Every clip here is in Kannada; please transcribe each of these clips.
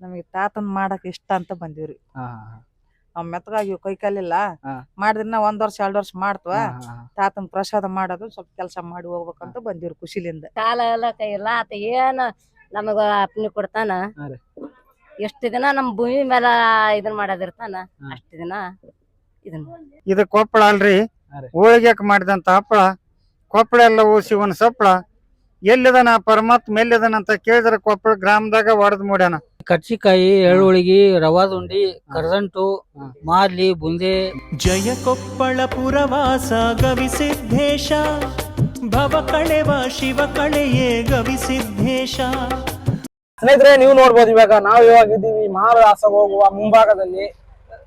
ನಮಗೆ ತಾತನ್ ಮಾಡಕ್ ಇಷ್ಟ ಅಂತ ಬಂದಿವ್ರಿ. ಅವ್ ಮೆತ್ತಗಾಗಿ ಕೈ ಕಾಲಿಲ್ಲ. ಮಾಡಿದ್ರನ್ನ ಒಂದ್ ವರ್ಷ ಎರಡ್ ವರ್ಷ ಮಾಡ್ತವ. ತಾತನ್ ಪ್ರಸಾದ ಮಾಡೋದು ಸ್ವಲ್ಪ ಕೆಲಸ ಮಾಡಿ ಹೋಗ್ಬೇಕಂತ ಬಂದಿವ್ರಿ ಖುಷಿಲಿಂದ. ಕಾಲ ಎಲ್ಲ ಕೈ ಇಲ್ಲ. ಆತ ಏನ ನಮಗ ಅಪ್ನಿ ಕೊಡ್ತಾನ? ಎಷ್ಟು ದಿನ ನಮ್ ಭೂಮಿ ಮೇಲೆ ಇದನ್ ಮಾಡೋದಿರ್ತಾನ. ಅಷ್ಟು ದಿನ ಇದನ್ ಇದು ಕೊಪ್ಪಳ ಅಲ್ರಿ. ಹೋಳಿಗೆಕ್ ಮಾಡಿದಂತ ಹಪ್ಪಳ. ಕೊಪ್ಪಳ ಎಲ್ಲ ಓಸಿ ಒಂದ್ ಸಪ್ಪಳ. ಎಲ್ಲಿದನ ಪರಮಾತ್ಮ ಎಲ್ಲಿದನ ಅಂತ ಕೇಳಿದ್ರೆ ಕೊಪ್ಪಳ ಗ್ರಾಮದಾಗ ಹೊಡೆದ್ ಮೂಡ್ಯಾನ. ಕರ್ಚಿಕಾಯಿ ಎಳ್ಳುಳ್ಗಿ ರವಾದ ಉಂಡಿ ಕರದಂಟು ಮಾರ್ಲಿ ಬುಂದೆ. ಜಯ ಕೊಪ್ಪಳ ಪುರವಾಸ ಗವಿಸಿದ್ದೇಶ. ಭವ ಕಳೆವ ಶಿವ ಕಳೆಯೇ ಗವಿಸಿದ್ದೇಶ. ಸ್ನೇಹಿತರೆ ನೀವು ನೋಡ್ಬೋದು ಇವಾಗ ನಾವು ಇವಾಗ ಇದ್ದೀವಿ ಮಹಾರಾಸ ಹೋಗುವ ಮುಂಭಾಗದಲ್ಲಿ.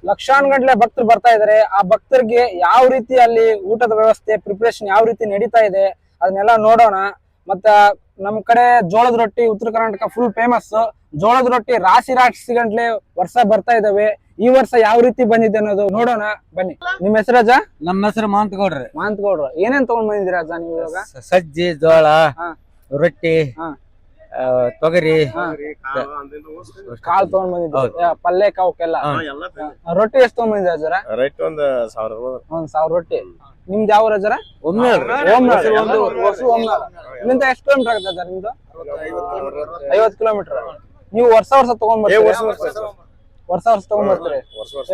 ಲಕ್ಷಾನ್ ಗಂಟ್ಲೆ ಭಕ್ತರು ಬರ್ತಾ ಇದಾರೆ ಆ ಭಕ್ತರಿಗೆ ಯಾವ ರೀತಿ ಅಲ್ಲಿ ಊಟದ ವ್ಯವಸ್ಥೆ ಪ್ರಿಪರೇಷನ್ ಯಾವ ರೀತಿ ನಡೀತಾ ಇದೆ ಅದನ್ನೆಲ್ಲ ನೋಡೋಣ. ಮತ್ತ ನಮ್ ಕಡೆ ಜೋಳದ ರೊಟ್ಟಿ ಉತ್ತರ ಕರ್ನಾಟಕ ಫುಲ್ ಫೇಮಸ್ ಜೋಳದ ರೊಟ್ಟಿ ರಾಶಿ ರಾಶಿ ಗಂಟ್ಲೆ ವರ್ಷ ಬರ್ತಾ ಇದಾವೆ. ಈ ವರ್ಷ ಯಾವ ರೀತಿ ಬಂದಿದೆ ಅನ್ನೋದು ನೋಡೋಣ. ಬನ್ನಿ. ನಿಮ್ ಹೆಸರು ಅಜ್ಜ ನಮ್ಮ ಹೆಸರು ಮಾಂತಗೌಡ್ರಿ. ಮಾಂತಗೌಡ್ರು. ಏನೇನ್ ತಗೊಂಡ್ ಬಂದಿದ್ದೀರಾ ಅಜ್ಜ ನೀವು ಇವಾಗ? ಸಜ್ಜಿ ಜೋಳ ಹಾ. ರೊಟ್ಟಿ ಹಾ. ಆ, ತೊಗರಿ. ಹಾ. ಕಾಳು ತಗೊಂಡ್ ಬಂದಿದ್ದೀರಾ? ಪಲ್ಲೆ ಯಾ, ಕಾವಕ್ಕೆಲ್ಲ. ರೊಟ್ಟಿ ಎಷ್ಟು ತಗೊಂಡ್ ಬಂದಿದ್ದೀರಾ ಅಜ್ಜರ ರೈಟ್ ಒಂದ್ ಸಾವಿರ. ಒಂದ್ ಸಾವಿರ ರೊಟ್ಟಿ. ನಿಮ್ದು ಯಾವ ರಜರ? ಒಮ್ಮೆ ಎಷ್ಟು ಕಿಲೋಮೀಟರ್ ಆಗುತ್ತೆ ನಿಮ್ದು? ಐವತ್ತು. ಕಿಲೋಮೀಟರ್ ನೀವು ವರ್ಷ ವರ್ಷ ತಗೊಂಡ್ ವರ್ಷ ವರ್ಷ ವರ್ಷ. ವರ್ಷ ವರ್ಷ ತಗೊಂಡ್ ಬರ್ತೀರಿ? ವರ್ಷ ವರ್ಷ.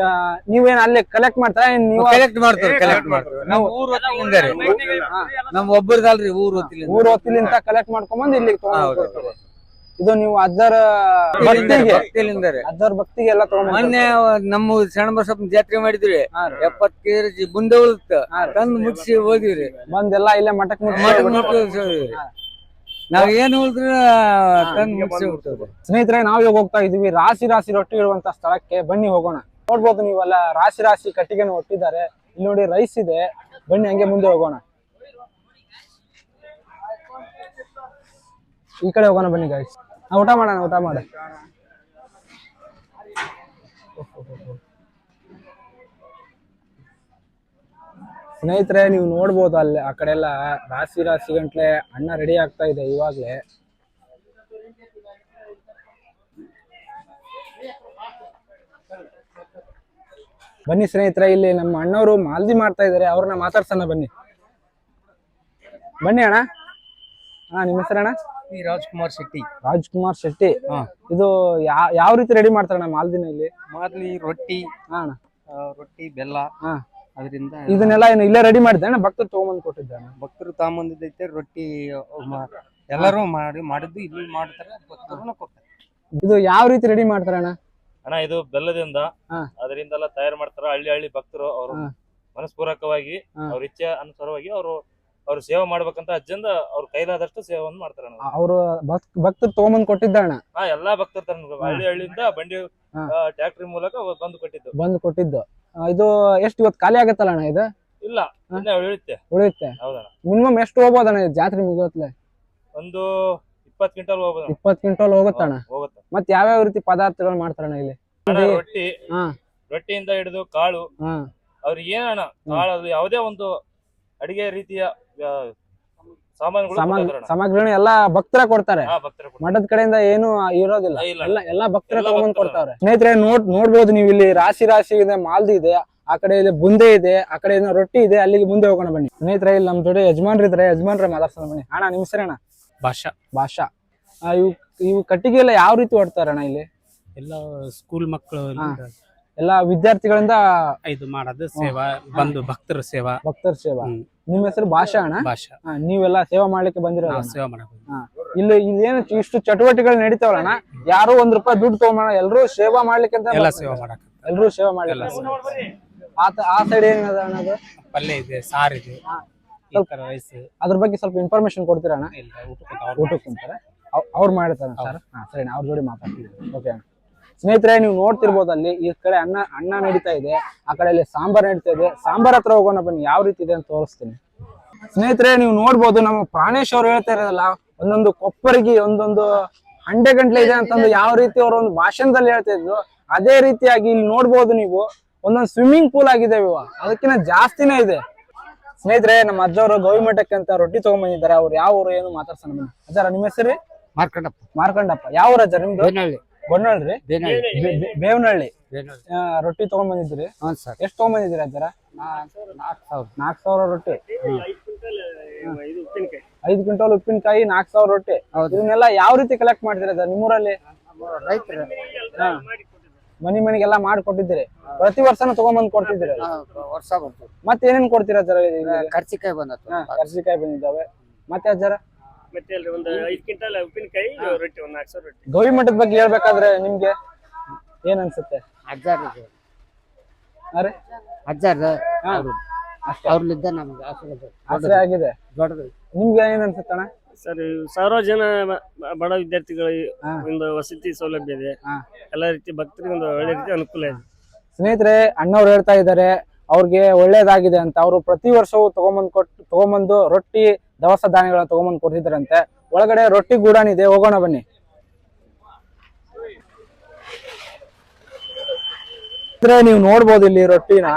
ನೀವೇನ್ ಅಲ್ಲಿ ಕಲೆಕ್ಟ್ ಮಾಡ್ತಾರ? ನೀವು ಕಲೆಕ್ಟ್ ಮಾಡ್ತೀವಿ ಕಲೆಕ್ಟ್ ಮಾಡ್ತೀವಿ. ನಾವು ಊರ್. ನಮ್ ಒಬ್ಬರದಲ್ರಿ ಊರ್ ಹೊತ್ತಿಲ್ಲ ಊರ್ ಹೊತ್ತಿಲಿಂದ ಕಲೆಕ್ಟ್ ಇಲ್ಲಿಗೆ ಇಲ್ಲಿ ಹೌದು. ಇದು ನೀವು ಅಜ್ಜರ ಭಕ್ತಿಗೆ. ಅಜ್ಜರ ಭಕ್ತಿಗೆ ಎಲ್ಲ ತಗೊಂಡ್ ಮೊನ್ನೆ ನಮ್ಮ ಸಣ್ಣ ಬಸಪ್ಪ ಜಾತ್ರೆ ಮಾಡಿದ್ರಿ. ಎಪ್ಪತ್ ಕೆಜಿ ಬುಂದೆ ಉಳಿತ. ತಂದ್ ಮುಗಿಸಿ ಹೋದಿವ್ರಿ ಬಂದೆಲ್ಲ ಇಲ್ಲೇ ಮಠಕ್ ಮಠಕ್ ನಾವ್ ಏನ್ ಸ್ನೇಹಿತರೆ ನಾವ್ ಇವಾಗ ಹೋಗ್ತಾ ಇದೀವಿ. ರಾಶಿ ರಾಶಿ ರೊಟ್ಟಿ ಇರುವಂತ ಸ್ಥಳಕ್ಕೆ ಬನ್ನಿ ಹೋಗೋಣ. ನೋಡ್ಬೋದು ನೀವೆಲ್ಲ ರಾಶಿ ರಾಶಿ ಕಟ್ಟಿಗೆನ ಒಟ್ಟಿದ್ದಾರೆ. ಇಲ್ಲಿ ನೋಡಿ ರೈಸ್ ಇದೆ. ಬನ್ನಿ ಹಂಗೆ ಮುಂದೆ ಹೋಗೋಣ. ಈ ಕಡೆ ಹೋಗೋಣ ಬನ್ನಿ ಗಾಯ್ಸ್ ಊಟ ಮಾಡೋಣ ಊಟ ಮಾಡ ಸ್ನೇಹಿತರೆ ನೀವು ನೋಡ್ಬೋದು ಅಲ್ಲಿ ಆ ಕಡೆ ಎಲ್ಲ ರಾಶಿ ರಾಶಿ ಗಂಟ್ಲೆ ಅಣ್ಣ ರೆಡಿ ಆಗ್ತಾ ಇದೆ ಇವಾಗ್ಲೆ. ಬನ್ನಿ ಸ್ನೇಹಿತರೆ ಇಲ್ಲಿ ನಮ್ಮ ಅಣ್ಣವರು ಮಾಲ್ದಿ ಮಾಡ್ತಾ ಇದಾರೆ ಅವ್ರನ್ನ ಮಾತಾಡ್ಸೋಣ ಬನ್ನಿ. ಬನ್ನಿ ಅಣ್ಣ. ಹಾ ನಿಮ್ಮ ಹೆಸರಣ್ಣ ರಾಜ್ಕುಮಾರ್ ಶೆಟ್ಟಿ. ರಾಜ್ಕುಮಾರ್ ಶೆಟ್ಟಿ. ಹಾ. ಇದು ಯಾವ ರೀತಿ ರೆಡಿ ಮಾಡ್ತಾರಣ್ಣ ಮಾಲ್ದಿನ ಇಲ್ಲಿ ಮಾಲ್ದಿ ರೊಟ್ಟಿ ಹಾ ಅಣ್ಣ. ರೊಟ್ಟಿ ಬೆಲ್ಲ. ಹಾ. ಅದರಿಂದ ಇದನ್ನೆಲ್ಲ ಏನು ಇಲ್ಲೇ ರೆಡಿ ಮಾಡಿದ್ದಾನೆ ಅಣ್ಣ ಭಕ್ತರು ತಗೊಂಬಂದು ಕೊಟ್ಟಿದ್ದಾನೆ ಭಕ್ತರು ತಗೊಂಬಂದಿದ್ದೈತೆ ರೊಟ್ಟಿ ಮ- ಎಲ್ಲರೂ ಮಾಡಿ ಮಾಡಿದ್ದು ಇಲ್ಲಿ ಮಾಡ್ತಾರೆ ಭಕ್ತರು ಕೊಡ್ತಾರೆ. ಇದು ಯಾವ ರೀತಿ ರೆಡಿ ಮಾಡ್ತಾರೆ ಅಣ್ಣ? ಇದು ಬೆಲ್ಲದಿಂದ ಹಾ. ಅದರಿಂದೆಲ್ಲ ತಯಾರು ಮಾಡ್ತಾರ. ಹಳ್ಳಿ ಹಳ್ಳಿ ಭಕ್ತರು ಅವರು ಹಾ. ಮನಸ್ಪೂರ್ವಕವಾಗಿ ಹಾ. ಅವ್ರ ಇಚ್ಛೆ ಅನುಸಾರವಾಗಿ ಅವರು ಅವ್ರ ಸೇವೆ ಮಾಡ್ಬೇಕಂತ ಅಜ್ಜಂದ ಅವ್ರ ಕೈಲಾದಷ್ಟು ಸೇವೆಯನ್ನು ಮಾಡ್ತಾರೆ ಅವರು ಭಕ್ತರು ತಗೊಂಬಂದು ಕೊಟ್ಟಿದ್ದಣ್ಣ ಹಾ ಎಲ್ಲಾ ಭಕ್ತರು ತರ ಹಳ್ಳಿ ಹಳ್ಳಿಯಿಂದ ಬಂಡಿ ಹಾ. ಟ್ಯಾಕ್ಟ್ರಿ ಮೂಲಕ ಬಂದು ಕೊಟ್ಟಿದ್ದು. ಬಂದು ಕೊಟ್ಟಿದ್ದು. ಇದು ಎಷ್ಟು ಇವತ್ತು ಖಾಲಿ ಆಗತ್ತಲ್ಲ ಅಣ್ಣ ಇದು? ಇಲ್ಲ. ಇನ್ನ ಉಳಿಯುತ್ತೆ. ಉಳಿಯುತ್ತೆ? ಹೌದಣ್ಣ. ಮಿನಿಮಮ್ ಎಷ್ಟು ಹೋಗ್ಬೋದಣ್ಣ ಇದು ಜಾತ್ರೆ ಮುಗಿಯೋತ್ಲೆ? ಒಂದು ಇಪ್ಪತ್ ಕ್ವಿಂಟಲ್ ಹೋಗ್ಬೋದು ಇಪ್ಪತ್ತು ಕ್ವಿಂಟಲ್ ಹೋಗುತ್ತಣ್ಣ ಹೋಗುತ್ತೆ. ಮತ್ತೆ ಯಾವ್ಯಾವ ರೀತಿ ಪದಾರ್ಥಗಳು ಮಾಡ್ತಾರಣ್ಣ ಇಲ್ಲಿ? ರೊಟ್ಟಿ. ಹಾ. ರೊಟ್ಟಿಯಿಂದ ಹಿಡಿದು ಕಾಳು. ಹಾ. ಅವ್ರಿಗೆ ಏನಣ್ಣ ಕಾಳು ಅದು ಯಾವುದೇ ಒಂದು ಅಡಿಗೆ ರೀತಿಯ ಆ, ಸಾಮಾನ್ ಎಲ್ಲಾ ಭಕ್ತರ ಕೊಡ್ತಾರೆ. ಹಾ, ಭಕ್ತರು ಕೊಡ್ತಾರೆ. ಮಠದ ಕಡೆಯಿಂದ ಏನು ಇರೋದಿಲ್ಲ. ಇಲ್ಲ. ಎಲ್ಲ ಎಲ್ಲಾ ಭಕ್ತರ ತಗೊಂಡ್ ಕೊಡ್ತಾರೆ ಸ್ನೇಹಿತರೆ ನೋಡ್ ನೋಡ್ಬೋದು ನೀವು ಇಲ್ಲಿ ರಾಶಿ ರಾಶಿ ಇದೆ ಮಾಲ್ದಿ ಇದೆ ಆ ಕಡೆ ಇಲ್ಲಿ ಬುಂದೆ ಇದೆ ಆ ಕಡೆ ಏನೋ ರೊಟ್ಟಿ ಇದೆ ಅಲ್ಲಿಗೆ ಮುಂದೆ ಹೋಗೋಣ ಬನ್ನಿ. ಸ್ನೇಹಿತರೆ ಇಲ್ಲಿ ನಮ್ ಜೊತೆ ಯಜಮಾನ್ರು ಇದ್ರೆ. ಯಜಮಾನ್ರ ಮಾತಾಡ್ಸೋಣ ಬನ್ನಿ. ಅಣ್ಣ ನಿಮ್ ಅಣ್ಣ ಭಾಷಾ. ಭಾಷಾ. ಇವ್ ಇವು ಇವು ಕಟ್ಟಿಗೆ ಎಲ್ಲ ಯಾವ ರೀತಿ ಹೊಡ್ತಾರಣ್ಣ ಇಲ್ಲಿ? ಎಲ್ಲ ಸ್ಕೂಲ್ ಮಕ್ಕಳು ಎಲ್ಲಾ ವಿದ್ಯಾರ್ಥಿಗಳಿಂದ ಇದು ಮಾಡೋದು ಸೇವಾ ಬಂದು ಭಕ್ತರ ಸೇವಾ. ಭಕ್ತರ ಸೇವಾ. ನಿಮ್ಮ ನಿಮ್ ಹೆಸರು ಭಾಷಾ ಅಣ್ಣ? ಭಾಷಾ. ನೀವೆಲ್ಲ ಸೇವಾ ಮಾಡ್ಲಿಕ್ಕೆ ಬಂದಿರೋ ಸೇವಾ ಇಲ್ಲಿ ಇಲ್ಲೇನು ಇಷ್ಟು ಚಟುವಟಿಕೆಗಳು ನಡೀತಾವಲ್ಲ ಯಾರು ಒಂದ್ ರೂಪಾಯಿ ದುಡ್ಡು ತಗೊಂಡ ಎಲ್ಲರೂ ಸೇವಾ ಮಾಡ್ಲಿಕ್ಕೆ ಅಂತ ಎಲ್ಲ ಸೇವಾ ಮಾಡಕ್ ಎಲ್ರೂ ಸೇವಾ ಮಾಡಿಲ್ಲ ಆತ ಆ ಸೈಡ್ ಏನದ ಅಣ್ಣದು ಪಲ್ಯ ಇದೆ ಸಾರ್ ಇದೆ. ಅದ್ರ ಬಗ್ಗೆ ಸ್ವಲ್ಪ ಇನ್ಫಾರ್ಮೇಶನ್ ಕೊಡ್ತೀರಾ ಅಣ್ಣ? ಊಟಕ್ಕೆ ಅವ್ರು ಊಟಕ್ಕೆ ಕುಂತಾರೆ ಅವ್ರು ಮಾಡ್ತಾರ ಸರ್? ಹಾ ಸರಿ ಅವ್ರ ಜೋಡಿ ಮಾತಾಡ್ತೀವಿ ಓಕೆ ಸ್ನೇಹಿತರೆ ನೀವು ನೋಡ್ತಿರ್ಬೋದು ಅಲ್ಲಿ ಈ ಕಡೆ ಅನ್ನ ಅನ್ನ ನಡೀತಾ ಇದೆ ಆ ಕಡೆ ಅಲ್ಲಿ ಸಾಂಬಾರ್ ನಡೀತಾ ಇದೆ. ಸಾಂಬಾರ್ ಹತ್ರ ಹೋಗೋಣ ಬನ್ನಿ ಯಾವ ರೀತಿ ಇದೆ ಅಂತ ತೋರಿಸ್ತೀನಿ. ಸ್ನೇಹಿತರೆ ನೀವು ನೋಡ್ಬೋದು ನಮ್ಮ ಪ್ರಾಣೇಶ್ ಅವ್ರು ಹೇಳ್ತಾ ಇರೋದಲ್ಲ ಒಂದೊಂದು ಕೊಪ್ಪರಿಗೆ ಒಂದೊಂದು ಹಂಡೆ ಗಂಟ್ಲೆ ಇದೆ ಅಂತಂದು ಯಾವ ರೀತಿ ಅವ್ರ ಒಂದು ಭಾಷಣದಲ್ಲಿ ಹೇಳ್ತಾ ಇದ್ರು ಅದೇ ರೀತಿಯಾಗಿ ಇಲ್ಲಿ ನೋಡ್ಬೋದು ನೀವು ಒಂದೊಂದು ಸ್ವಿಮ್ಮಿಂಗ್ ಪೂಲ್ ಆಗಿದೆ ಇವ ಅದಕ್ಕಿಂತ ಜಾಸ್ತಿನೇ ಇದೆ. ಸ್ನೇಹಿತರೆ ನಮ್ಮ ಅಜ್ಜವರು ಗೌರಿ ಮಠಕ್ಕೆ ಅಂತ ರೊಟ್ಟಿ ತಗೊಂಡ್ಬಂದಿದ್ದಾರೆ ಅವ್ರು ಯಾವ ಊರು ಏನು ಮಾತಾಡ್ಸೋಣ ಅಜ್ಜಾರ ನಿಮ್ಮ ಹೆಸರು? ಮಾರ್ಕಂಡಪ್ಪ. ಮಾರ್ಕಂಡಪ್ಪ. ಯಾವ ಊರ ಅಜ್ಜ ನಿಮ್ದು? ಬನ್ನಳ್ರಿ ಬೇವನಹಳ್ಳಿ. ರೊಟ್ಟಿ ತಗೊಂಡ್ ಬಂದಿದ್ರಿ ಹೌದು ಸರ್. ಎಷ್ಟ್ ತಗೊಂಡ್ ಬಂದಿದ್ರಿ ಅದರ ನಾಲ್ಕು ಸಾವಿರ. ನಾಲ್ಕ್ ಸಾವಿರ ರೊಟ್ಟಿ. ಐದು ಕ್ವಿಂಟಲ್ ಉಪ್ಪಿನಕಾಯಿ. ನಾಲ್ಕ್ ಸಾವಿರ ರೊಟ್ಟಿ. ಹೌದು. ಇದನ್ನೆಲ್ಲ ಯಾವ ರೀತಿ ಕಲೆಕ್ಟ್ ಮಾಡ್ತೀರಾ ಸರ್ ನಿಮ್ಮೂರಲ್ಲಿ? ರೈತರು. ಹಾ. ಮನಿ ಮನಿಗೆಲ್ಲ ಮಾಡಿ ಕೊಟ್ಟಿದ್ರಿ ಪ್ರತಿ ವರ್ಷನೂ ತಗೊಂಡ್ಬಂದ್ ಕೊಡ್ತಿದ್ದೀರಿ? ವರ್ಷ ಬರ್ತದೆ ಮತ್ತೆ ಏನೇನ್ ಕೊಡ್ತೀರಾ ಸರ್ ಖರ್ಚಿಕಾಯಿ ಬಂದತ್ತು ಕರ್ಸಿಕಾಯಿ ಬಂದಿದ್ದಾವೆ. ಮತ್ತೆ ಅಜ್ಜರ ಮತ್ತೆ ಅಲ್ರಿ ಒಂದು ಐದ್ ಕ್ವಿಂಟಲ್ ಉಪ್ಪಿನಕಾಯಿ ರೊಟ್ಟಿ ಒಂದ್ ನಾಲ್ಕು ಸಾವಿರ ರೊಟ್ಟಿ ಗೌರಿ ಮಠದ ಬಗ್ಗೆ ಹೇಳ್ಬೇಕಾದ್ರೆ ನಿಮ್ಗೆ ಏನ್ ಅನ್ಸುತ್ತೆ? ಅಜ್ಜಾರ್ ಅರೆ ಅಜ್ಜಾರ್. ಹಾ. ಅಷ್ಟೇ. ಅವ್ರಲ್ಲಿದ್ದ ನಮ್ಗೆ ಆಸರೆ ಆಗಿದೆ. ದೊಡ್ಡದು. ನಿಮ್ಗೆ ಏನ್ ಅನ್ಸುತ್ತಣ್ಣ ಸರ್ ಸಾವಿರಾರು ಜನ ಬಡ ವಿದ್ಯಾರ್ಥಿಗಳ ಒಂದು ವಸತಿ ಸೌಲಭ್ಯ ಇದೆ. ಎಲ್ಲಾ ರೀತಿ ಭಕ್ತರಿಗೆ ಒಂದು ಒಳ್ಳೆ ರೀತಿ ಅನುಕೂಲ ಇದೆ. ಸ್ನೇಹಿತರೆ ಅಣ್ಣವ್ರು ಹೇಳ್ತಾ ಇದ್ದಾರೆ ಅವ್ರಿಗೆ ಒಳ್ಳೇದಾಗಿದೆ ಅಂತ ಅವರು ಪ್ರತಿ ವರ್ಷವೂ ತಗೊಂಬಂದು ಕೊಟ್ಟು ತಗೊಂಬಂದು ರೊಟ್ಟಿ, ದವಸ ಧಾನ್ಯಗಳನ್ನ ತಗೊಂಬಂದು ಕೊಡ್ತಿದ್ರಂತೆ ಒಳಗಡೆ ರೊಟ್ಟಿ ಗೂಡಾನ್ ಇದೆ, ಹೋಗೋಣ ಬನ್ನಿ. ನೀವು ನೋಡ್ಬೋದು ಇಲ್ಲಿ ರೊಟ್ಟಿನ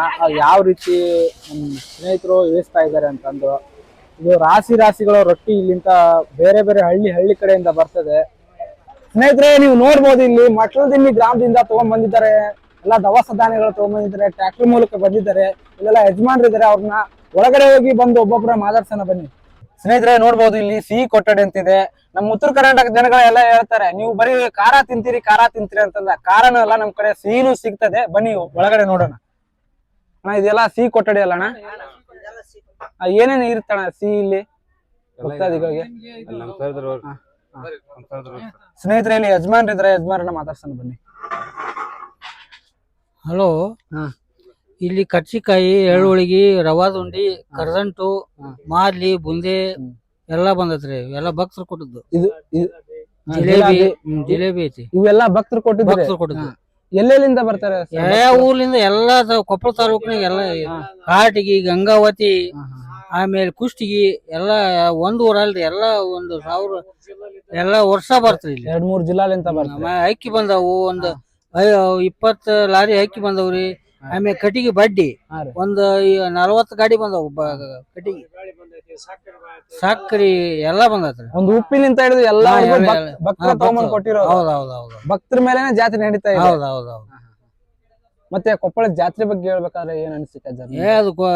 ಯಾವ ರೀತಿ ಸ್ನೇಹಿತರು ಇಳಿಸ್ತಾ ಇದ್ದಾರೆ ಅಂತಂದು ಇದು ರಾಶಿ ರಾಶಿಗಳ ರೊಟ್ಟಿ ಇಲ್ಲಿಂದ ಬೇರೆ ಬೇರೆ ಹಳ್ಳಿ ಹಳ್ಳಿ ಕಡೆಯಿಂದ ಬರ್ತದೆ. ಸ್ನೇಹಿತರೆ, ನೀವು ನೋಡ್ಬೋದು ಇಲ್ಲಿ ಮಟ್ಲದಿನ್ನಿ ಗ್ರಾಮದಿಂದ ತಗೊಂಡ್ ಬಂದಿದ್ದಾರೆ ಎಲ್ಲ ದವಸ ಧಾನ್ಯಗಳು ತಗೊಂಡ್ಬಂದಿದ್ದಾರೆ ಟ್ರ್ಯಾಕ್ಟರ್ ಮೂಲಕ ಬಂದಿದ್ದಾರೆ ಇಲ್ಲೆಲ್ಲ ಯಜಮಾನ್ರಿದ್ದಾರೆ ಅವ್ರನ್ನ ಒಳಗಡೆ ಹೋಗಿ ಬಂದು ಒಬ್ಬೊಬ್ಬರ ಮಾತಾಡ್ಸೋಣ ಬನ್ನಿ. ಸ್ನೇಹಿತರೆ ನೋಡ್ಬೋದು ಇಲ್ಲಿ ಸಿಹಿ ಕೊಠಡಿ ಅಂತಿದೆ. ನಮ್ಮ ಉತ್ತರ ಕರ್ನಾಟಕ ಜನಗಳೆಲ್ಲ ಹೇಳ್ತಾರೆ ನೀವು ಬರೀ ಖಾರ ತಿಂತೀರಿ ಖಾರ ತಿಂತೀರಿ ಅಂತಂದ. ಖಾರನೂ ಅಲ್ಲ ನಮ್ ಕಡೆ ಸಿಹಿನೂ ಸಿಗ್ತದೆ. ಬನ್ನಿ ಒಳಗಡೆ ನೋಡೋಣ. ಅಣ್ಣ ಇದೆಲ್ಲ ಸಿಹಿ ಕೊಠಡಿ ಅಲ್ಲಣ್ಣ ಏನೇನು ಇರುತ್ತಣ್ಣ ಸಿಹಿ ಇಲ್ಲಿ? ಭಕ್ತಾದಿಗಳಿಗೆ. ಸ್ನೇಹಿತರೆ ಇಲ್ಲಿ ಯಜಮಾನ್ರಿದ್ರೆ ಯಜಮಾನ್ರನ್ನ ಮಾತಾಡ್ಸೋಣ ಬನ್ನಿ. ಹಲೋ. ಹಾ. ಇಲ್ಲಿ ಕರ್ಚಿಕಾಯಿ ಎಳ್ಳುಳ್ಳಿಗಿ ರವಾದ ಉಂಡಿ ಕರ್ದಂಟು ಮಾದ್ಲಿ ಮಾರ್ಲಿ ಬುಂದೆ ಹ್ಮ್. ಎಲ್ಲಾ ಬಂದತ್ರಿ. ಎಲ್ಲ ಭಕ್ತರು ಕೊಟ್ಟದ್ದು. ಇದು ಹಾ, ಜಿಲೇಬಿ ಜಿಲೇಬಿ. ಹ್ಮ್, ಜಿಲೇಬಿ ಐತಿ. ಇವೆಲ್ಲ ಭಕ್ತರು ಕೊಟ್ಟಿದ್ದಾರೆ? ಭಕ್ತರು ಕೊಟ್ಟದ್ದು. ಎಲ್ಲೆಲ್ಲಿಂದ ಬರ್ತಾರೆ? ಯಾವ ಊರ್ಲಿಂದ ಎಲ್ಲಾ ತ- ಕೊಪ್ಪಳ ತಾಲೂಕಿನಾಗ ಎಲ್ಲ ಕಾಟಿಗಿ ಗಂಗಾವತಿ ಹಾ, ಹಾ, ಆಮೇಲೆ ಕುಷ್ಟಗಿ ಎಲ್ಲಾ ಒಂದ್ ಊರಲ್ರಿ. ಎಲ್ಲಾ ಒಂದು ಸಾವಿರ ಎಲ್ಲಾ ವರ್ಷ ಬರ್ತಾರೆ ಇಲ್ಲಿ. ಎರಡ್ ಮೂರ್ ಜಿಲ್ಲಾಲಿಂದ ಬರ್ತಾರೆ. ಅಕ್ಕಿ ಬಂದವು ಒಂದ್ ಐ- ಇಪ್ಪತ್ ಲಾರಿ ಹಾಕಿ ಬಂದವ್ರಿ. ಆಮೇಲೆ ಕಟ್ಟಿಗೆ ಬಡ್ಡಿ ಒಂದು ನಲವತ್ತು ಗಾಡಿ ಬಂದವು ಬ- ಕಟ್ಟಿಗೆ. ಸಕ್ರಿ ಎಲ್ಲಾ ಬಂದತ್ರಿ. ಒಂದು ಉಪ್ಪಿನಿಂದ ಹಿಡಿದು ಎಲ್ಲಾ ಭಕ್ತರ ಮೇಲೆ ತಗೊಂಬಂದ್ ಕೊಟ್ಟಿರೋ ಹೌದ್ ಹೌದ್ ಹೌದ್. ಭಕ್ತರ ಮೇಲೆನೆ ಜಾತ್ರೆ ನಡೀತಾ ಇದೆ. ಹೌದ್ ಹೌದ್ ಹೌದ್. ಮತ್ತೆ ಕೊಪ್ಪಳ ಜಾತ್ರೆ ಬಗ್ಗೆ ಹೇಳ್ಬೇಕಾದ್ರೆ ಏನ್ ಅನ್ಸಿಕ ಏ ಅದು ಕೊ-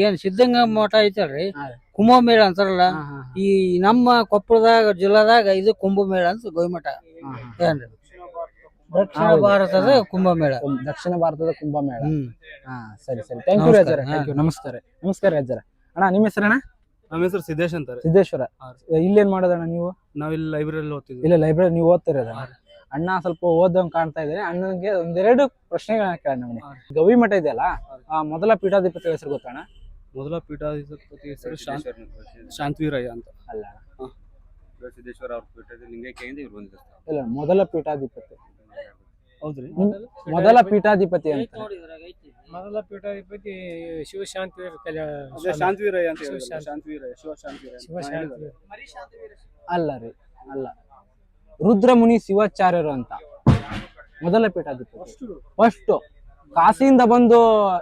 ಏನ್ ಸಿದ್ಧಂಗ ಮಠ ಐತಲ್ರಿ? ಹಾ. ಕುಂಭಮೇಳ ಅಂತಾರಲ್ಲ? ಈ ನಮ್ಮ ಕೊಪ್ಪಳದಾಗ ಜಿಲ್ಲಾದಾಗ ಇದು ಕುಂಭಮೇಳ ಅಂತ ಗೋವಿಮಠ. ಏನ್ರಿ? ದಕ್ಷಿಣ. ಭಾರತದ ಕುಂಭಮೇಳ. ದಕ್ಷಿಣ ಭಾರತದ ಕುಂಭಮೇಳ. ಹಾ ಸರಿ ಸರಿ. ಥ್ಯಾಂಕ್ ಯು ನಮಸ್ಕಾರ. ರಾಜರ ಥ್ಯಾಂಕ್ ಯು ನಮಸ್ಕಾರ ನಮಸ್ಕಾರ ರಾಜರ ಅಣ್ಣ ನಿಮ್ಮ ಹೆಸರಣ್ಣ ನಮ್ಮ ಹೆಸರು ಸಿದ್ದೇಶ್ ಅಂತಾರೆ ಸಿದ್ದೇಶ್ವರ. ಇಲ್ಲೇನ್ ಮಾಡೋದಣ್ಣ ನೀವು ನಾವು? ಇಲ್ಲಿ ಲೈಬ್ರರಿ ಓದ್ತಿದ್ವಿ. ಇಲ್ಲ ಲೈಬ್ರರಿ ನೀವು ಓದ್ತಿರೋದ ಅಣ್ಣ ಸ್ವಲ್ಪ ಓದಂಗ್ ಕಾಣ್ತಾ ಇದ್ದಾರೆ. ಅಣ್ಣನಿಗೆ ಒಂದೆರಡು ಪ್ರಶ್ನೆಗಳನ್ನ ಕೇಳಣ್ಣ ನಮಗೆ ಗವಿ ಮಠ ಇದೆಯಲ್ಲ ಆ ಮೊದಲ ಪೀಠಾಧಿಪತಿ ಹೆಸರು ಗೊತ್ತಣ್ಣ ಮೊದಲ ಪೀಠಾಧಿಪತಿ ಹೆಸರು ಶಾಂತ್ ಶಾಂತವೀರಯ್ಯ ಅಂತ. ಅಲ್ಲ. ಸಿದ್ದೇಶ್ವರ ಅವ್ರ ಪೀಠದ ಇವ್ರು ಬಂದಿದ್ದಾರೆ. ಇಲ್ಲ ಮೊದಲ ಪೀಠಾಧಿಪತಿ. ಹೌದ್ರಿ? ಮೊದಲ ಪೀಠಾಧಿಪತಿ ಅಂತ. ಮೊದಲ ಪೀಠಾಧಿಪತಿ ಶಿವಶಾಂತಿ ಶಾಂತವೀರಯ್ಯ ಅಂತ. ಶಾಂತವೀರಯ್ಯ. ಅಲ್ಲ ರೀ ಅಲ್ಲ. ರುದ್ರಮುನಿ ಶಿವಾಚಾರ್ಯರು ಅಂತ. ಮೊದಲ ಪೀಠಾಧಿಪತಿ. ಫಸ್ಟ್ ಕಾಶಿಯಿಂದ ಬಂದು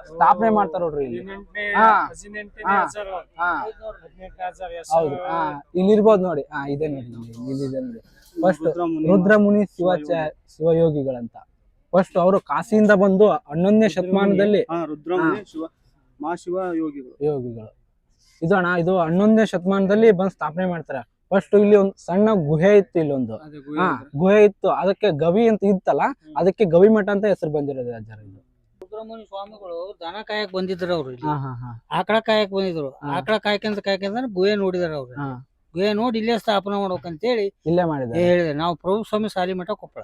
ಸ್ಥಾಪನೆ ಮಾಡ್ತಾರ ನೋಡ್ರಿ ಇಲ್ಲಿ. ಹಾ. ಹಾ. ಹಾ. ಹೌದು. ಹಾ. ಇಲ್ಲಿ ಇರ್ಬೋದು ನೋಡಿ. ಹಾ ಇದೆ ನೋಡಿ. ಇಲ್ಲಿ ಇದೆ ನೋಡಿ. ಫಸ್ಟ್ ರುದ್ರಮುನಿ ಶಿವಾಚಾರ್ಯ ಶಿವಾಚ ಶಿವಯೋಗಿಗಳಂತ. ಫಸ್ಟ್ ಅವರು ಕಾಶಿಯಿಂದ ಬಂದು ಹನ್ನೊಂದನೇ ಶತಮಾನದಲ್ಲಿ ಶಿವ ಯೋಗಿಗಳು. ಯೋಗಿಗಳು. ಇದು ಅಣ್ಣ ಇದು ಹನ್ನೊಂದನೇ ಶತಮಾನದಲ್ಲಿ ಬಂದು ಸ್ಥಾಪನೆ ಮಾಡ್ತಾರೆ. ಫಸ್ಟ್ ಇಲ್ಲಿ ಒಂದು ಸಣ್ಣ ಗುಹೆ ಇತ್ತು ಇಲ್ಲೊಂದು. ಹಾ ಗುಹೆ ಇತ್ತು. ಅದಕ್ಕೆ ಗವಿ ಅಂತ ಇತ್ತಲ್ಲ ಅದಕ್ಕೆ ಗವಿ ಮಠ ಅಂತ ಹೆಸರು ಬಂದಿರೋದು ಅಜ್ಜರ ಇದು. ಸುಬ್ರಹ್ಮಣ್ಯ ಸ್ವಾಮಿಗಳು ದನ ಕಾಯಕ್ ಬಂದಿದ್ರು ಅವ್ರು ಇಲ್ಲಿ. ಹಾ ಹಾ ಹಾ. ಆಕಳ ಕಾಯಕ್ ಬಂದಿದ್ರು. ಆಕಳ ಕಾಯ್ಕಂತ ಕಾಯ್ಕಂತ ಗುಹೆ ನೋಡಿದಾರೆ ಅವ್ರು. ಗುಹೆ ನೋಡಿ ಇಲ್ಲೇ ಸ್ಥಾಪನೆ ಮಾಡ್ಬೇಕಂತೇಳಿ ಇಲ್ಲೇ ಮಾಡಿದ ಹೇಳಿದೆ ನಾವು ಪ್ರಭು ಸ್ವಾಮಿ ಸಾಲಿ ಮಠ ಕೊಪ್ಪಳ.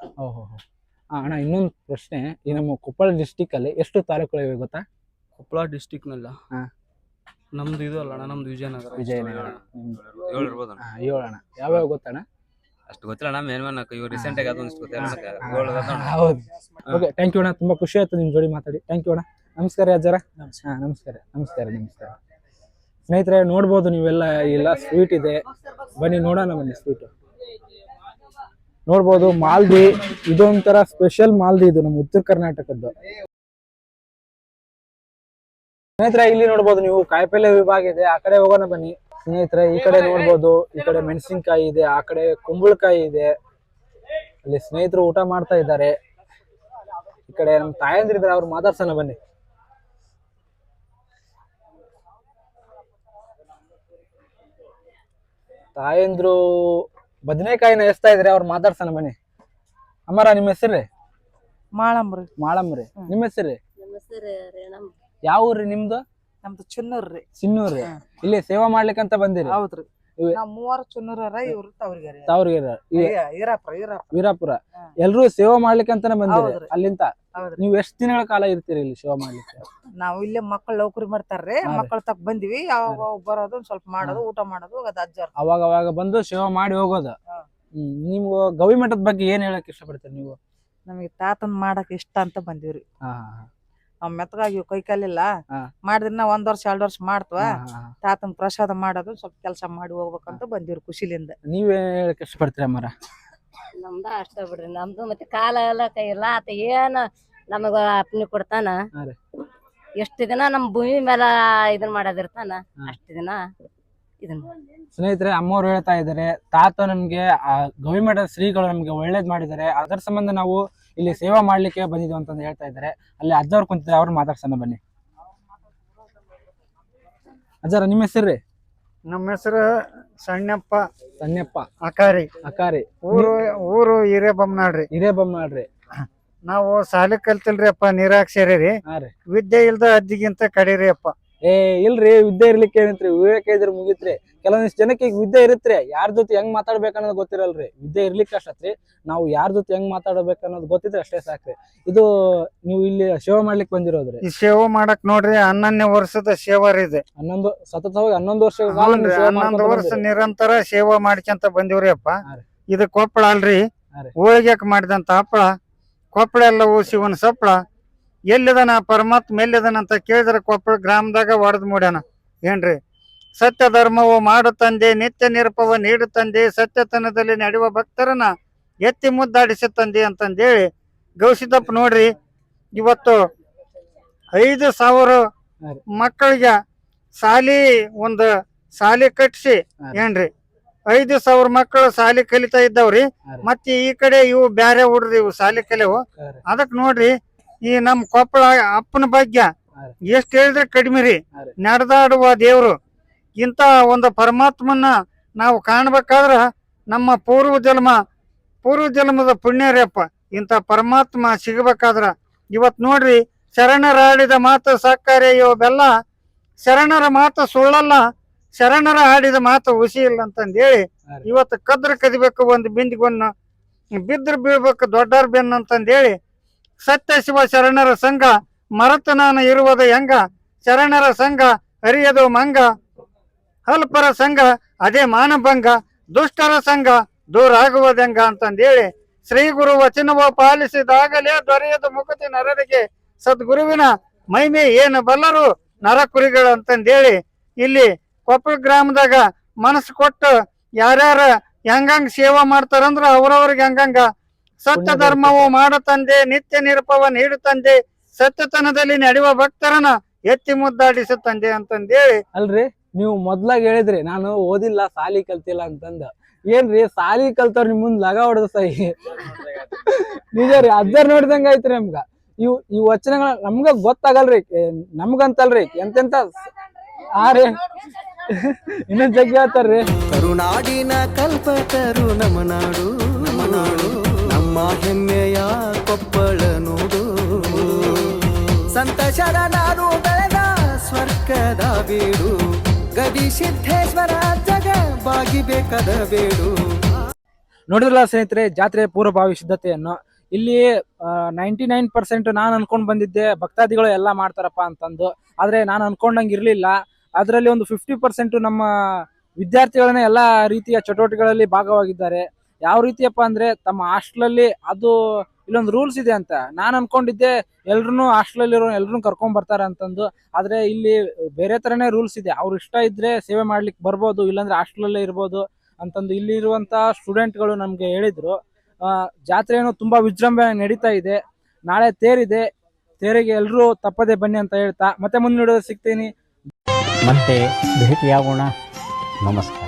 ಅಣ್ಣ ಇನ್ನೊಂದು ಪ್ರಶ್ನೆ. ಈ ನಮ್ಮ ಕೊಪ್ಪಳ ಡಿಸ್ಟಿಕ್ ಅಲ್ಲಿ ಎಷ್ಟು ತಾಲೂಕುಗಳಿವೆ ಗೊತ್ತಾ? ಕೊಪ್ಪಳ ಡಿಸ್ಟಿಕ್ ನಲ್ಲ? ಹಾ. ನಮ್ದು ಇದು ಅಲ್ಲ ಅಣ್ಣ ನಮ್ದು ವಿಜಯನಗರ. ವಿಜಯನಗರ. ನಿಮ್ದು. ಏಳು ಇರ್ಬೋದು ಹಾ ಏಳು ಅಣ್ಣ. ಯಾವ್ಯಾವ ಗೊತ್ತಣ್ಣ ಅಷ್ಟು ಗೊತ್ತಿಲ್ಲ ಅಣ್ಣ ಮೇನ್ ಮೇನ್ ಇವ್ರು ರೀಸೆಂಟ್ ಆಗಿ ಅದೊಂದು ಗೊತ್ತಿಲ್ಲ. ಏಳು ಅದಾವ ಅಣ್ಣ. ಹೌದು. ಓಕೆ ಥ್ಯಾಂಕ್ ಯು ಅಣ್ಣ. ತುಂಬಾ ಖುಷಿ ಆಯ್ತು ನಿಮ್ ಜೋಡಿ ಮಾತಾಡಿ. ಥ್ಯಾಂಕ್ ಯು ಅಣ್ಣ. ನಮಸ್ಕಾರ ಅಜ್ಜರ. ಹಾ ನಮಸ್ಕಾರ ನಮಸ್ಕಾರ ನಮಸ್ಕಾರ ಸ್ನೇಹಿತರೆ ನೋಡ್ಬೋದು ನೀವೆಲ್ಲ ಎಲ್ಲ ಸ್ವೀಟ್ ಇದೆ. ಬನ್ನಿ ನೋಡೋಣ ಬನ್ನಿ ಸ್ವೀಟ್ ನೋಡ್ಬೋದು, ಮಾಲ್ದಿ, ಇದೊಂಥರ ಸ್ಪೆಷಲ್ ಮಾಲ್ದಿ ಇದು ನಮ್ಮ ಉತ್ತರ ಕರ್ನಾಟಕದ್ದು. ಸ್ನೇಹಿತರೆ, ಇಲ್ಲಿ ನೋಡ್ಬೋದು ನೀವು ಕಾಯಿಪಲ್ಯ ವಿಭಾಗ ಇದೆ, ಆ ಕಡೆ ಹೋಗೋಣ ಬನ್ನಿ. ಸ್ನೇಹಿತರೆ, ಈ ಕಡೆ ನೋಡ್ಬೋದು, ಈ ಕಡೆ ಮೆಣಸಿನ್ಕಾಯಿ ಇದೆ, ಆ ಕಡೆ ಕುಂಬಳಕಾಯಿ ಇದೆ. ಅಲ್ಲಿ ಸ್ನೇಹಿತರು ಊಟ ಮಾಡ್ತಾ ಇದ್ದಾರೆ. ಈ ಕಡೆ ನಮ್ಮ ತಾಯಂದ್ರಿದ್ರೆ ಅವ್ರು ಮಾತಾಡ್ಸೋಣ ಬನ್ನಿ. ತಾಯಂದ್ರು ಬದನೆಕಾಯಿನ ಎಸ್ತಾ ಇದ್ರೆ ಅವ್ರು ಮಾತಾಡ್ಸೋಣ ಬನ್ನಿ. ಅಮ್ಮರ ನಿಮ್ಮ ಹೆಸರು ಮಾಳಂಬ್ರಿ. ಮಾಳಮ್ರಿ ನಿಮ್ಮ ಹೆಸರು ಯಾವ ಊರ್ರಿ ನಿಮ್ದು? ನಮ್ದು ಚುನ್ನೂರ್ರಿ. ಚಿನ್ನೂರ್ರಿ. ಇಲ್ಲಿ ಸೇವಾ ಮಾಡ್ಲಿಕ್ಕಂತ ಬಂದಿರಿ? ಹೌದ್ರಿ. ನಾವ್ ಮೂವರು ಇವ್ರು ತವ್ರಿಗಾರಿ. ತಾವ್ರಿಗೆ ಈರಾಪ್ರ ಈರಾಪ್ರ ವೀರಾಪುರ ಎಲ್ಲರೂ ಎಲ್ರೂ ಸೇವಾ ಮಾಡ್ಲಿಕ್ಕೆ ಅಂತಾನೆ ಬಂದಿರಿ ಹೌದ್ರಿ. ಅಲ್ಲಿಂದ ಹೌದ್ರಿ. ನೀವು ಎಷ್ಟ್ ದಿನಗಳ ಕಾಲ ಇರ್ತೀರಿ ಇಲ್ಲಿ ಸೇವಾ ಮಾಡ್ಲಿಕ್ಕೆ? ನಾವು ಇಲ್ಲೇ ಮಕ್ಕಳು ನೌಕರಿ ಮಾಡ್ತಾರ್ರಿ. ಹಾ ರೀ. ಮಕ್ಕಳ ತಕ್ ಬಂದಿವಿ. ಯಾವಾಗ ಅವಾಗ ಬರೋದು ಒಂದ್ ಸ್ವಲ್ಪ ಮಾಡೋದು ಊಟ ಮಾಡೋದು ಅದ್ ಅಜ್ಜಾರ್ ಅವಾಗ ಅವಾಗ ಬಂದು ಸೇವಾ ಮಾಡಿ ಹೋಗೋದು. ಹಾ. ಹ್ಮ್. ನೀವು ಗವಿ ಮಠದ ಬಗ್ಗೆ ಏನ್ ಹೇಳಕ್ ಇಷ್ಟಪಡ್ತೀರಿ ನೀವು? ನಮಗೆ ತಾತನ್ ಮಾಡಕ್ ಇಷ್ಟ ಅಂತ ಬಂದಿವ್ರಿ. ಹಾ, ಹಾ, ನಾವ್ ಮೆತ್ತಗಾಗಿ ಕೈ ಕಾಲಿಲ್ಲ. ಹಾ. ಮಾಡಿದ್ರೆ ಒಂದ್ ವರ್ಷ ಎರಡ್ ವರ್ಷ ಮಾಡ್ತವ. ತಾತನ್ ಪ್ರಸಾದ ಮಾಡೋದು ಸ್ವಲ್ಪ ಕೆಲಸ ಮಾಡಿ ಹೋಗ್ಬೇಕಂತ ಬಂದಿವ್ರಿ ಖುಷಿಲಿಂದ. ನೀವೇ ಕಷ್ಟ ಪಡ್ತೀರ ಅಮ್ಮರ ನಮ್ದ ಅಷ್ಟ ಬಿಡ್ರಿ. ನಮ್ದು ಮತ್ತೆ ಕಾಲ ಎಲ್ಲ ಕೈ ಇಲ್ಲ. ಆತ ಏನ ನಮಗ ಅಪ್ನಿ ಕೊಡ್ತಾನ? ಎಷ್ಟು ದಿನ ನಮ್ ಭೂಮಿ ಮೇಲ ಇದನ್ ಮಾಡೋದಿರ್ತಾನ? ಅಷ್ಟು ದಿನ. ಇದನ್ ಸ್ನೇಹಿತರೆ ಅಮ್ಮವ್ರು ಹೇಳ್ತಾ ಇದ್ದಾರೆ ತಾತ ನಮ್ಗೆ ಆ ಗವಿ ಮಠದ ಶ್ರೀಗಳು ನಮ್ಗೆ ಒಳ್ಳೇದ್ ಮಾಡಿದ್ದಾರೆ. ಅದರ ಸಂಬಂಧ ನಾವು ಇಲ್ಲಿ ಸೇವಾ ಮಾಡ್ಲಿಕ್ಕೆ ಬಂದಿದ್ವು ಅಂತಂದು ಹೇಳ್ತಾ ಇದ್ದಾರೆ. ಅಲ್ಲಿ ಅಜ್ಜವ್ರು ಕುಂತಿದ್ದಾರೆ ಅವ್ರು ಮಾತಾಡ್ಸೋಣ ಬನ್ನಿ. ಅಜ್ಜರ ನಿಮ್ಮ ಹೆಸರು ನಮ್ಮ ಹೆಸರು ಸಣ್ಣಪ್ಪ ಸಣ್ಣಪ್ಪ. ಅಕಾರಿ. ಅಕಾರಿ. ಊರು ಊರು ಹಿರೇಬೊಮ್ಮನಾಡ್ರಿ ಹಿರೇಬೊಮ್ಮನಾಡ್ರಿ ನಾವು ಸಾಲಿ ಕಲ್ತಿಲ್ರಿ ಅಪ್ಪ ನಿರಾಕ್ಷರಿ ರೀ ಹಾ ರೀ. ವಿದ್ಯೆ ಇಲ್ದ ಅಜ್ಜಿಗಿಂತ ಕಡಿರಿ ಅಪ್ಪ. ಏ ಇಲ್ರಿ ವಿದ್ಯೆ ಇರ್ಲಿಕ್ಕೆ ಏನಂತ್ರಿ? ವಿವೇಕ ಇದ್ರೆ ಮುಗಿತ್ರಿ. ಕೆಲವೊಂದಿಷ್ಟು ಜನಕ್ಕೆ ಈಗ ವಿದ್ಯೆ ಇರುತ್ತೆ ಯಾರ ಜೊತೆ ಹೆಂಗ್ ಮಾತಾಡ್ಬೇಕು ಅನ್ನೋದು ಗೊತ್ತಿರಲ್ರಿ. ವಿದ್ಯೆ ಇರ್ಲಿಕ್ಕೆ ಅಷ್ಟತ್ರಿ. ನಾವು ಯಾರ ಜೊತೆ ಹೆಂಗ್ ಮಾತಾಡ್ಬೇಕು ಅನ್ನೋದು ಗೊತ್ತಿದ್ರೆ ಅಷ್ಟೇ ಸಾಕ್ರಿ. ಇದು ನೀವು ಇಲ್ಲಿ ಸೇವೆ ಮಾಡ್ಲಿಕ್ಕೆ ಬಂದಿರೋದ್ರಿ. ಈ ಸೇವೆ ಮಾಡಕ್ ನೋಡ್ರಿ ಹನ್ನೊಂದನೇ ವರ್ಷದ ಸೇವಾರಿ ಇದೆ. ಹನ್ನೊಂದು ಸತತವಾಗಿ ಹನ್ನೊಂದು ವರ್ಷ ಹನ್ನೊಂದು ವರ್ಷ ನಿರಂತರ ಸೇವಾ ಮಾಡ್ಕೊಂತ ಬಂದಿವ್ರಿ ಅಪ್ಪ ಇದು ಕೊಪ್ಪಳ ಅಲ್ರಿ. ಹೋಳಿಗೆ ಮಾಡಿದಂತ ಹಪ್ಪಳ ಕೊಪ್ಪಳ ಎಲ್ಲ ಓಸಿ ಒಂದ್ ಸಪ್ಪಳ ಎಲ್ಲಿದನ ಪರಮಾತ್ಮ ಎಲ್ಲಿದನ ಅಂತ ಕೇಳಿದ್ರೆ ಕೊಪ್ಪಳ ಗ್ರಾಮದಾಗ ಒಡೆದ್ ಮೂಡ್ಯಾನ ಏನ್ರಿ ಸತ್ಯ ಧರ್ಮವು ಮಾಡು ತಂದೆ ನಿತ್ಯ ನಿರಪವ ನೀಡು ತಂದೆ ಸತ್ಯತನದಲ್ಲಿ ನಡೆಯುವ ಭಕ್ತರನ್ನ ಎತ್ತಿ ಮುದ್ದಾಡಿಸಿ ತಂದೆ ಅಂತಂದೇಳಿ ಗೌಸಿದಪ್ಪ ನೋಡ್ರಿ ಇವತ್ತು ಐದು ಸಾವಿರ. ಮಕ್ಕಳಿಗೆ ಸಾಲಿ ಒಂದು ಸಾಲಿ ಕಟ್ಸಿ. ಏನ್ರಿ ಐದು ಸಾವಿರ ಮಕ್ಕಳು ಸಾಲಿ ಕಲಿತಾ ಇದ್ದಾವ್ರಿ. ಮತ್ತೆ ಈ ಕಡೆ ಇವು ಬ್ಯಾರೆ ಹುಡ್ರಿ ಇವು ಸಾಲಿ ರೀ. ಅದಕ್ ನೋಡ್ರಿ ಈ ನಮ್ ಕೊಪ್ಪಳ ಅಪ್ಪನ ಭಾಗ್ಯ ಎಷ್ಟ್ ಹೇಳಿದ್ರೆ ಕಡಿಮೆ ರೀ. ನಡೆದಾಡುವ ದೇವ್ರು. ಇಂತ ಒಂದು ಪರಮಾತ್ಮನ ನಾವು ಕಾಣ್ಬೇಕಾದ್ರ ನಮ್ಮ ಪೂರ್ವ ಜನ್ಮ ಪೂರ್ವ ಜನ್ಮದ ಪುಣ್ಯ ರೀಪ್ಪ ಇಂಥ ಪರಮಾತ್ಮ ಸಿಗಬೇಕಾದ್ರ ಇವತ್ ನೋಡ್ರಿ ಶರಣರಾಡಿದ ಮಾತು ಸಕ್ಕರೆ ಇವು ಬೆಲ್ಲ ಶರಣರ ಮಾತು ಸುಳ್ಳಲ್ಲ ಶರಣರ ಆಡಿದ ಮಾತು ಹುಸಿ ಇಲ್ಲ ಅಂತಂದೇಳಿ ಇವತ್ತು ಕದ್ರ ಕದಿಬೇಕು ಒಂದು ಬಿಂದಿಗೊನ್ನ ಬಿದ್ರ ಬೀಳ್ಬೇಕು ದೊಡ್ಡರ ಬೆನ್ನ ಅಂತಂದೇಳಿ ಸತ್ಯ ಶಿವ ಶರಣರ ಸಂಘ ಮರತು ನಾನು ಇರುವುದು ಹೆಂಗ? ಶರಣರ ಸಂಘ, ಹರಿಯದು ಮಂಗ. ಅಲ್ಪರ ಸಂಘ, ಅದೇ ಮಾನಭಂಗ. ದುಷ್ಟರ ಸಂಘ ದೂರ ಆಗುವುದೆಂಗ ಅಂತಂದೇಳಿ ಶ್ರೀ ಗುರು ವಚನವ ಪಾಲಿಸಿದಾಗಲೇ ದೊರೆಯದು ಮುಕತಿ ನರರಿಗೆ. ಸದ್ಗುರುವಿನ ಮೈಮೆ ಏನು ಬಲ್ಲರು ನರಕುರಿಗಳು ಅಂತಂದೇಳಿ ಇಲ್ಲಿ ಕೊಪ್ಪಳ ಗ್ರಾಮದಾಗ ಮನಸ್ಸು ಕೊಟ್ಟು ಯಾರ್ಯಾರ ಹೆಂಗಂಗ್ ಸೇವಾ ಮಾಡ್ತಾರಂದ್ರ ಅವ್ರವ್ರಿಗೆ ಹಂಗಂಗ ಸತ್ಯ ಧರ್ಮವು ಮಾಡ ತಂದೆ ನಿತ್ಯ ನಿರಪವ ನೀಡುತ್ತಂದೆ ತಂದೆ ಸತ್ಯತನದಲ್ಲಿ ನಡೆಯುವ ಭಕ್ತರನ್ನ ಎತ್ತಿ ಮುದ್ದಾಡಿಸುತ್ತಂದೆ ಅಂತಂದೇಳಿ. ಅಲ್ರಿ ನೀವು ಮೊದ್ಲಾಗ ಹೇಳಿದ್ರಿ ನಾನು ಓದಿಲ್ಲ ಸಾಲಿ ಕಲ್ತಿಲ್ಲ ಅಂತಂದ. ಏನ್ರಿ ಸಾಲಿ ಕಲ್ತವ್ರ ನಿಮ್ ಮುಂದ್ ಲಗ ಹೊಡೆದ ಸಹಿ? ನಿಜ ರೀ ಅಜ್ಜರ್ ನೋಡಿದಂಗ ಐತ್ರಿ ನಮ್ಗ. ಇವ್ ಈ ವಚನಗಳ ನಮ್ಗ ಗೊತ್ತಾಗಲ್ರಿ ಏ, ನಮ್ಗಂತಲ್ರಿ ಎಂತೆಂತ ಆ ರೀ? ಇನ್ನೊಂದ್ ಜಗ್ಗಿ ಹೇಳ್ತಾರ್ರಿ. ಕರುನಾಡಿನ ಕಲ್ಪತರು ನಮ್ಮ ನಾಡು ನಮ್ಮ ನಾಡು. ಹೆಮ್ಮೆಯ ಕೊಪ್ಪಳ ನೋಡು. ಸಂತ ನಾನು ಬೆಳೆದ ಸ್ವರ್ಗದ ಬೀಡು. ಗದಿ ಸಿದ್ದೇಶ್ವರ ಜಗ ಬಾಗಿಬೇಕಾದ ಬೇಡು. ನೋಡಿದ್ರಲ್ಲ ಸ್ನೇಹಿತರೆ, ಜಾತ್ರೆ ಪೂರ್ವಭಾವಿ ಸಿದ್ಧತೆಯನ್ನು. ಇಲ್ಲಿ ನೈಂಟಿ ನೈನ್ ಪರ್ಸೆಂಟ್ ನಾನು ಅನ್ಕೊಂಡ್ ಬಂದಿದ್ದೆ, ಭಕ್ತಾದಿಗಳು ಎಲ್ಲ ಮಾಡ್ತಾರಪ್ಪ ಅಂತಂದು. ಆದ್ರೆ ನಾನು ಅನ್ಕೊಂಡಂಗೆ ಇರಲಿಲ್ಲ. ಅದರಲ್ಲಿ ಒಂದು ಫಿಫ್ಟಿ ಪರ್ಸೆಂಟ್ ನಮ್ಮ ವಿದ್ಯಾರ್ಥಿಗಳನ್ನ ಎಲ್ಲ ರೀತಿಯ ಚಟುವಟಿಕೆಗಳಲ್ಲಿ ಭಾಗವಾಗಿದ್ದಾರೆ. ಯಾವ ರೀತಿಯಪ್ಪ ಅಂದ್ರೆ ತಮ್ಮ ಹಾಸ್ಟೆಲಲ್ಲಿ ಅದು ಇಲ್ಲೊಂದು ರೂಲ್ಸ್ ಇದೆ ಅಂತ. ನಾನು ಅನ್ಕೊಂಡಿದ್ದೆ ಎಲ್ರು ಹಾಸ್ಟ್ಲಲ್ಲಿರೋ ಎಲ್ರು ಕರ್ಕೊಂಡ್ ಬರ್ತಾರೆ ಅಂತಂದು. ಆದ್ರೆ ಇಲ್ಲಿ ಬೇರೆ ತರನೇ ರೂಲ್ಸ್ ಇದೆ. ಅವ್ರು ಇಷ್ಟ ಇದ್ರೆ ಸೇವೆ ಮಾಡ್ಲಿಕ್ಕೆ ಬರ್ಬೋದು ಇಲ್ಲಾಂದ್ರೆ ಹಾಸ್ಟೆಲಲ್ಲೇ ಇರ್ಬೋದು ಅಂತಂದು ಇಲ್ಲಿರುವಂತ ಸ್ಟೂಡೆಂಟ್ಗಳು ನಮಗೆ ಹೇಳಿದ್ರು. ಆ, ಜಾತ್ರೆಯನ್ನು ತುಂಬಾ ವಿಜೃಂಭಣೆ ನಡೀತಾ ಇದೆ. ನಾಳೆ ತೇರಿದೆ. ತೇರಿಗೆ ಎಲ್ಲರೂ ತಪ್ಪದೆ ಬನ್ನಿ ಅಂತ ಹೇಳ್ತಾ. ಮತ್ತೆ ಮುಂದೆ ಸಿಗ್ತೀನಿ. ಮತ್ತೆ ಭೇಟಿಯಾಗೋಣ. ನಮಸ್ಕಾರ.